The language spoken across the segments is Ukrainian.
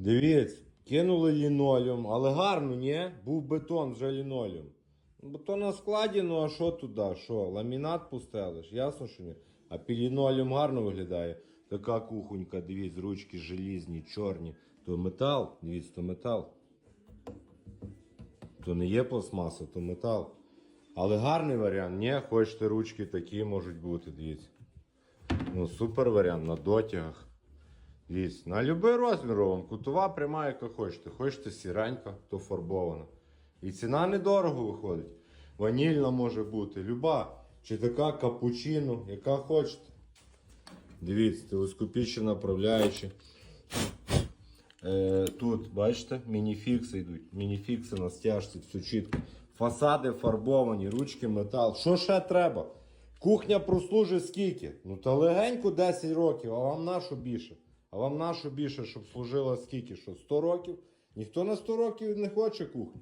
Дивіться, кинули лінолеум, але гарно, ні? Був бетон, вже лінолеум. Ну, Бетон на складі, ну а що туди? Що? Ламінат пустелиш? Ясно, що ні. А під лінолеум гарно виглядає. Така кухонька, дивіться, ручки желізні, чорні. То метал, дивіться, то метал. То не є пластмаса, то метал. Але гарний варіант, ні, хочете ручки такі можуть бути, дивіться. Ну, супер варіант на дотягах. Дивіться, на будь-який розмір ровно. Кутова пряма, яка хочете. Хочете сіренька, то фарбована. І ціна недорого виходить. Ванільна може бути, люба. Чи така капучино, яка хочете. Дивіться, телескопічно направляючи. Е, тут, бачите, мініфікси йдуть. Мініфікси на стяжці, все чітко. Фасади фарбовані, ручки, метал. Що ще треба? Кухня прослужить скільки? Ну та легенько 10 років, а вам на що більше? А вам на що більше, щоб служила скільки? Що 100 років? Ніхто на 100 років не хоче кухню.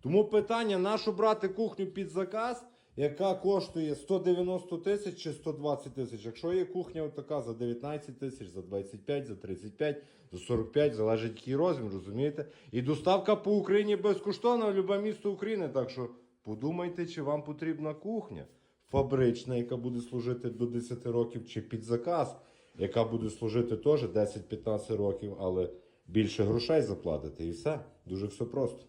Тому питання, на що брати кухню під заказ, яка коштує 190 тисяч чи 120 тисяч. Якщо є кухня така за 19 тисяч, за 25, за 35, за 45, залежить який розмір, розумієте? І доставка по Україні безкоштовна в будь-яке місто України. Так що подумайте, чи вам потрібна кухня фабрична, яка буде служити до 10 років, чи під заказ, яка буде служити теж 10-15 років, але більше грошей заплатити І все. Дуже все просто.